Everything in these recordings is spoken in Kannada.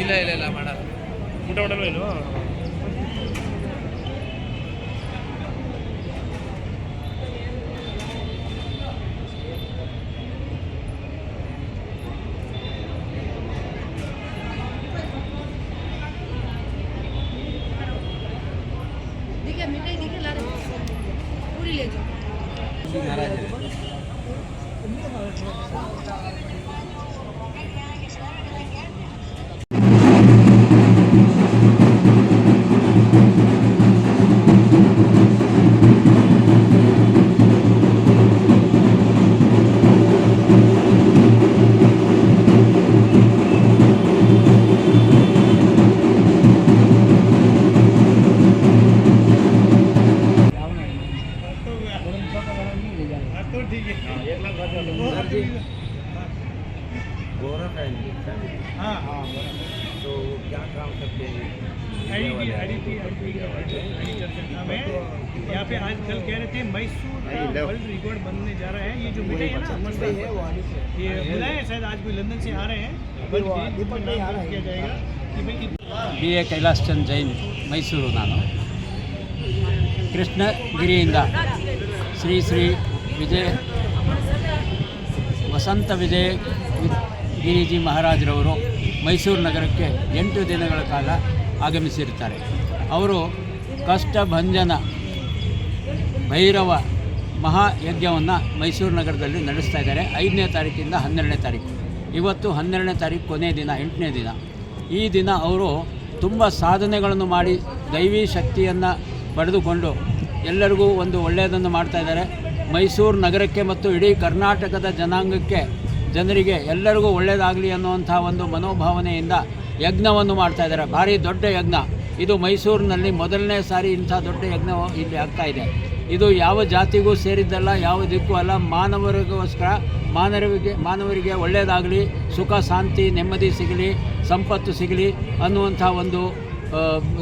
ಇಲ್ಲ ಇಲ್ಲ ಇಲ್ಲ ಮಾಡಲ್ಲ ಊಟ ಮಾಡಲ್ವ ಏನು दिखे मिठाई दिखे ला रहे पूरी ले जाओ Gracias. तो ठीक है एक लाख बात गोरा फैमिली फैमिली हाँ तो वो क्या काम करते हैं आईडी आईडी नाम है यहाँ पे आज कल कह रहे थे मैसूर का वर्ल्ड रिकॉर्ड बनने जा रहा है ये जो मिठाई है ना ये बुलाए हैं शायद आज कोई लंदन से आ रहे हैं दीपक नाम किया जाएगा कि भाई इत- ಬಿ ಎ ಕೈಲಾಸ್ ಚಂದ್ ಜೈನ್ ಮೈಸೂರು ನಾನು ಕೃಷ್ಣಗಿರಿಯಿಂದ ಶ್ರೀ ಶ್ರೀ ವಿಜಯ, ವಸಂತ ವಿಜಯ, ಗಿರಿಜಿ ಮಹಾರಾಜರವರು ಮೈಸೂರು ನಗರಕ್ಕೆ ಎಂಟು ದಿನಗಳ ಕಾಲ ಆಗಮಿಸಿರ್ತಾರೆ ಅವರು ಕಷ್ಟಭಂಜನ ಭೈರವ ಮಹಾಯಜ್ಞವನ್ನು ಮೈಸೂರು ನಗರದಲ್ಲಿ ನಡೆಸ್ತಾ ಇದ್ದಾರೆ. ಐದನೇ ತಾರೀಕಿಂದ ಹನ್ನೆರಡನೇ ತಾರೀಕು. ಇವತ್ತು ಹನ್ನೆರಡನೇ ತಾರೀಕು ಕೊನೆಯ ದಿನ, ಎಂಟನೇ ದಿನ. ಈ ದಿನ ಅವರು ತುಂಬ ಸಾಧನೆಗಳನ್ನು ಮಾಡಿ ದೈವಿ ಶಕ್ತಿಯನ್ನು ಪಡೆದುಕೊಂಡು ಎಲ್ಲರಿಗೂ ಒಂದು ಒಳ್ಳೆಯದನ್ನು ಮಾಡ್ತಾ ಇದ್ದಾರೆ. ಮೈಸೂರು ನಗರಕ್ಕೆ ಮತ್ತು ಇಡೀ ಕರ್ನಾಟಕದ ಜನಾಂಗಕ್ಕೆ ಜನರಿಗೆ ಎಲ್ಲರಿಗೂ ಒಳ್ಳೆಯದಾಗಲಿ ಅನ್ನುವಂಥ ಒಂದು ಮನೋಭಾವನೆಯಿಂದ ಯಜ್ಞವನ್ನು ಮಾಡ್ತಾ ಇದ್ದಾರೆ. ಭಾರಿ ದೊಡ್ಡ ಯಜ್ಞ. ಇದು ಮೈಸೂರಿನಲ್ಲಿ ಮೊದಲನೇ ಸಾರಿ ಇಂಥ ದೊಡ್ಡ ಯಜ್ಞ ಇಲ್ಲಿ ಆಗ್ತಾ ಇದೆ. ಯಾವ ಜಾತಿಗೂ ಸೇರಿದ್ದಲ್ಲ, ಯಾವ ದಿಕ್ಕೂ ಅಲ್ಲ. ಮಾನವರಿಗೋಸ್ಕರ ಮಾನವರಿಗೆ ಮಾನವರಿಗೆ ಒಳ್ಳೆಯದಾಗಲಿ ಸುಖ, ಶಾಂತಿ, ನೆಮ್ಮದಿ ಸಿಗಲಿ, ಸಂಪತ್ತು ಸಿಗಲಿ ಅನ್ನುವಂಥ ಒಂದು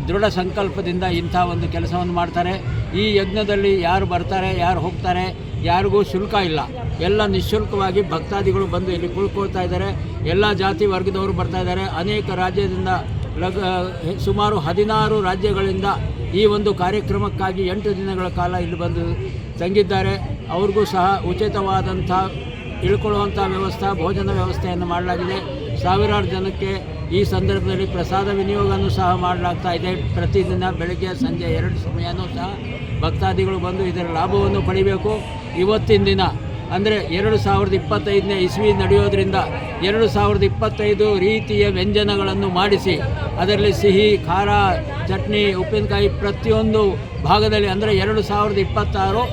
ದೃಢ ಸಂಕಲ್ಪದಿಂದ ಇಂಥ ಒಂದು ಕೆಲಸವನ್ನು ಮಾಡ್ತಾರೆ. ಈ ಯಜ್ಞದಲ್ಲಿ ಯಾರು ಬರ್ತಾರೆ, ಯಾರು ಹೋಗ್ತಾರೆ, ಯಾರಿಗೂ ಶುಲ್ಕ ಇಲ್ಲ. ಎಲ್ಲ ನಿಶ್ಶುಲ್ಕವಾಗಿ ಭಕ್ತಾದಿಗಳು ಬಂದು ಇಲ್ಲಿ ಕುಳ್ಕೊಳ್ತಾ ಇದ್ದಾರೆ. ಎಲ್ಲ ಜಾತಿ ವರ್ಗದವರು ಬರ್ತಾ ಇದ್ದಾರೆ. ಅನೇಕ ರಾಜ್ಯದಿಂದ ಲಗ ಸುಮಾರು ಹದಿನಾರು ರಾಜ್ಯಗಳಿಂದ ಈ ಒಂದು ಕಾರ್ಯಕ್ರಮಕ್ಕಾಗಿ ಎಂಟು ದಿನಗಳ ಕಾಲ ಇಲ್ಲಿ ಬಂದು ತಂಗಿದ್ದಾರೆ. ಅವ್ರಿಗೂ ಸಹ ಉಚಿತವಾದಂಥ ಇಳ್ಕೊಳ್ಳುವಂಥ ವ್ಯವಸ್ಥೆ, ಭೋಜನ ವ್ಯವಸ್ಥೆಯನ್ನು ಮಾಡಲಾಗಿದೆ. ಸಾವಿರಾರು ಜನಕ್ಕೆ ಈ ಸಂದರ್ಭದಲ್ಲಿ ಪ್ರಸಾದ ವಿನಿಯೋಗನೂ ಸಹ ಮಾಡಲಾಗ್ತಾ ಇದೆ. ಪ್ರತಿದಿನ ಬೆಳಗ್ಗೆ ಸಂಜೆ ಎರಡು ಸಮಯನೂ ಸಹ ಭಕ್ತಾದಿಗಳು ಬಂದು ಇದರ ಲಾಭವನ್ನು ಪಡಿಬೇಕು. ಇವತ್ತಿನ ದಿನ, ಅಂದರೆ ಎರಡು ಸಾವಿರದ ಇಪ್ಪತ್ತೈದನೇ ಇಸ್ವಿ ನಡೆಯೋದ್ರಿಂದ ಎರಡು ಸಾವಿರದ ಇಪ್ಪತ್ತೈದು ರೀತಿಯ ವ್ಯಂಜನಗಳನ್ನು ಮಾಡಿಸಿ, ಅದರಲ್ಲಿ ಸಿಹಿ, ಖಾರ, ಚಟ್ನಿ, ಉಪ್ಪಿನಕಾಯಿ ಪ್ರತಿಯೊಂದು ಭಾಗದಲ್ಲಿ, ಅಂದರೆ ಎರಡು ಸಾವಿರದ ಇಪ್ಪತ್ತಾರು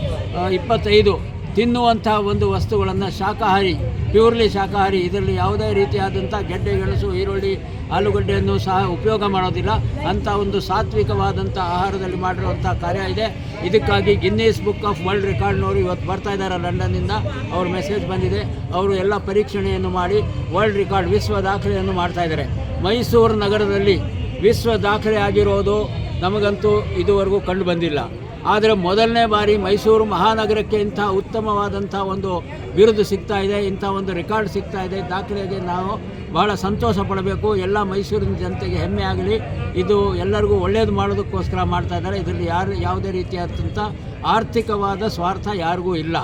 ಇಪ್ಪತ್ತೈದು ತಿನ್ನುವಂಥ ಒಂದು ವಸ್ತುಗಳನ್ನು ಶಾಖಾಹಾರಿ, ಪ್ಯೂರ್ಲಿ ಶಾಖಾಹಾರಿ, ಇದರಲ್ಲಿ ಯಾವುದೇ ರೀತಿಯಾದಂಥ ಗೆಡ್ಡೆ, ಗೆಣಸು, ಈರುಳ್ಳಿ, ಆಲೂಗಡ್ಡೆಯನ್ನು ಸಹ ಉಪಯೋಗ ಮಾಡೋದಿಲ್ಲ. ಅಂಥ ಒಂದು ಸಾತ್ವಿಕವಾದಂಥ ಆಹಾರದಲ್ಲಿ ಮಾಡಿರುವಂಥ ಕಾರ್ಯ ಇದೆ. ಇದಕ್ಕಾಗಿ ಗಿನ್ನೀಸ್ ಬುಕ್ ಆಫ್ ವರ್ಲ್ಡ್ ರೆಕಾರ್ಡ್ನವರು ಇವತ್ತು ಬರ್ತಾ ಇದ್ದಾರೆ ಲಂಡನ್ನಿಂದ. ಅವ್ರ ಮೆಸೇಜ್ ಬಂದಿದೆ. ಅವರು ಎಲ್ಲ ಪರೀಕ್ಷಣೆಯನ್ನು ಮಾಡಿ ವರ್ಲ್ಡ್ ರೆಕಾರ್ಡ್ ವಿಶ್ವ ದಾಖಲೆಯನ್ನು ಮಾಡ್ತಾ ಇದ್ದಾರೆ. ಮೈಸೂರು ನಗರದಲ್ಲಿ ವಿಶ್ವ ದಾಖಲೆ ಆಗಿರೋದು ನಮಗಂತೂ ಇದುವರೆಗೂ ಕಂಡು ಬಂದಿಲ್ಲ. ಆದರೆ ಮೊದಲನೇ ಬಾರಿ ಮೈಸೂರು ಮಹಾನಗರಕ್ಕೆ ಇಂಥ ಉತ್ತಮವಾದಂಥ ಒಂದು ಬಿರುದು ಸಿಗ್ತಾ ಇದೆ, ಇಂಥ ಒಂದು ರೆಕಾರ್ಡ್ ಸಿಗ್ತಾ ಇದೆ. ದಾಖಲೆಗೆ ನಾವು ಬಹಳ ಸಂತೋಷ ಪಡಬೇಕು. ಎಲ್ಲ ಮೈಸೂರಿನ ಜನತೆಗೆ ಹೆಮ್ಮೆ ಆಗಲಿ. ಇದು ಎಲ್ಲರಿಗೂ ಒಳ್ಳೆಯದು ಮಾಡೋದಕ್ಕೋಸ್ಕರ ಮಾಡ್ತಾ ಇದ್ದಾರೆ. ಇದರಲ್ಲಿ ಯಾರು ಯಾವುದೇ ರೀತಿಯಾದಂಥ ಆರ್ಥಿಕವಾದ ಸ್ವಾರ್ಥ ಯಾರಿಗೂ ಇಲ್ಲ.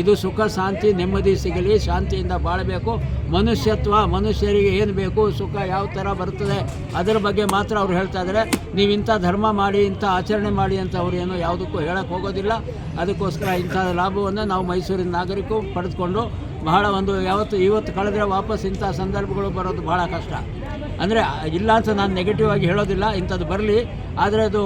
ಇದು ಸುಖ, ಶಾಂತಿ, ನೆಮ್ಮದಿ ಸಿಗಲಿ, ಶಾಂತಿಯಿಂದ ಬಾಳಬೇಕು. ಮನುಷ್ಯತ್ವ, ಮನುಷ್ಯರಿಗೆ ಏನು ಬೇಕು, ಸುಖ ಯಾವ ಥರ ಬರ್ತದೆ, ಅದರ ಬಗ್ಗೆ ಮಾತ್ರ ಅವ್ರು ಹೇಳ್ತಾ ಇದ್ದಾರೆ ನೀವು ಇಂಥ ಧರ್ಮ ಮಾಡಿ, ಇಂಥ ಆಚರಣೆ ಮಾಡಿ ಅಂತ ಅವ್ರು ಏನು ಯಾವುದಕ್ಕೂ ಹೇಳಕ್ಕೆ ಹೋಗೋದಿಲ್ಲ. ಅದಕ್ಕೋಸ್ಕರ ಇಂಥ ಲಾಭವನ್ನು ನಾವು ಮೈಸೂರಿನ ನಾಗರಿಕರು ಪಡೆದುಕೊಂಡು ಬಹಳ ಒಂದು ಯಾವತ್ತು ಇವತ್ತು ಕಳೆದ್ರೆ ವಾಪಸ್ ಇಂಥ ಸಂದರ್ಭಗಳು ಬರೋದು ಬಹಳ ಕಷ್ಟ. ಅಂದರೆ ಇಲ್ಲ ಅಂತ ನಾನು ನೆಗೆಟಿವ್ ಆಗಿ ಹೇಳೋದಿಲ್ಲ ಇಂಥದ್ದು ಬರಲಿ ಆದರೆ ಅದು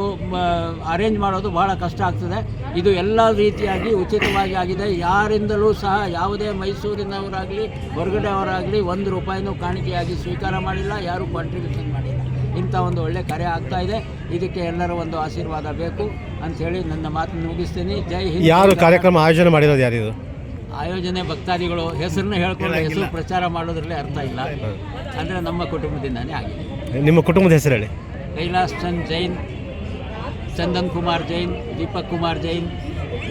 ಅರೇಂಜ್ ಮಾಡೋದು ಬಹಳ ಕಷ್ಟ ಆಗ್ತದೆ. ಇದು ಎಲ್ಲ ರೀತಿಯಾಗಿ ಉಚಿತವಾಗಿ ಆಗಿದೆ. ಯಾರಿಂದಲೂ ಸಹ ಯಾವುದೇ ಮೈಸೂರಿನವರಾಗಲಿ ಹೊರಗಡೆ ಅವರಾಗಲಿ ಒಂದು ರೂಪಾಯಿನೂ ಕಾಣಿಕೆಯಾಗಿ ಸ್ವೀಕಾರ ಮಾಡಿಲ್ಲ ಯಾರೂ ಕಾಂಟ್ರಿಬ್ಯೂಷನ್ ಮಾಡಿಲ್ಲ. ಇಂಥ ಒಂದು ಒಳ್ಳೆ ಕಾರ್ಯ ಆಗ್ತಾ ಇದೆ. ಇದಕ್ಕೆ ಎಲ್ಲರ ಒಂದು ಆಶೀರ್ವಾದ ಬೇಕು ಅಂಥೇಳಿ ನನ್ನ ಮಾತನ್ನು ಮುಗಿಸ್ತೀನಿ. ಜೈ ಹಿಂದ್ ಯಾರು ಕಾರ್ಯಕ್ರಮ ಆಯೋಜನೆ ಮಾಡಿರೋದು ಯಾರಿದು? ಆಯೋಜನೆ ಭಕ್ತಾದಿಗಳು ಹೆಸರನ್ನ ಹೇಳ್ಕೊಂಡು ಹೆಸರು ಪ್ರಚಾರ ಮಾಡೋದ್ರಲ್ಲಿ ಅರ್ಥ ಇಲ್ಲ. ಅಂದರೆ ನಮ್ಮ ಕುಟುಂಬದಿಂದನೇ ಆಗಿದೆ. ನಿಮ್ಮ ಕುಟುಂಬದ ಹೆಸರು ಹೇಳಿ. ಕೈಲಾಸ್ ಚಂದ್ ಜೈನ್ ಚಂದನ್ ಕುಮಾರ್ ಜೈನ್ ದೀಪಕ್ ಕುಮಾರ್ ಜೈನ್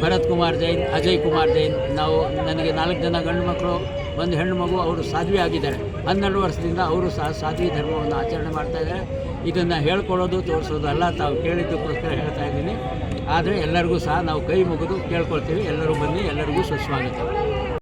ಭರತ್ ಕುಮಾರ್ ಜೈನ್ ಅಜಯ್ ಕುಮಾರ್ ಜೈನ್. ನಾವು ನನಗೆ ನಾಲ್ಕು ಜನ ಗಂಡು ಮಕ್ಕಳು ಒಂದು ಹೆಣ್ಣು ಮಗು ಅವರು ಸಾಧ್ವಿ ಆಗಿದ್ದಾರೆ. ಹನ್ನೆರಡು ವರ್ಷದಿಂದ ಅವರು ಸಹ ಸಾಧ್ವಿ ಧರ್ಮವನ್ನು ಆಚರಣೆ ಮಾಡ್ತಾ ಇದ್ದಾರೆ. ಇದನ್ನು ಹೇಳ್ಕೊಳ್ಳೋದು ತೋರಿಸೋದು ಅಲ್ಲ ತಾವು ಕೇಳಿದ್ದಕ್ಕೋಸ್ಕರ ಹೇಳ್ತಾ ಇದ್ದೀನಿ. ಆದರೆ ಎಲ್ಲರಿಗೂ ಸಹ ನಾವು ಕೈ ಮುಗಿದು ಕೇಳ್ಕೊಳ್ತೀವಿ. ಎಲ್ಲರೂ ಬನ್ನಿ ಎಲ್ಲರಿಗೂ ಸುಸ್ವಾಗತ.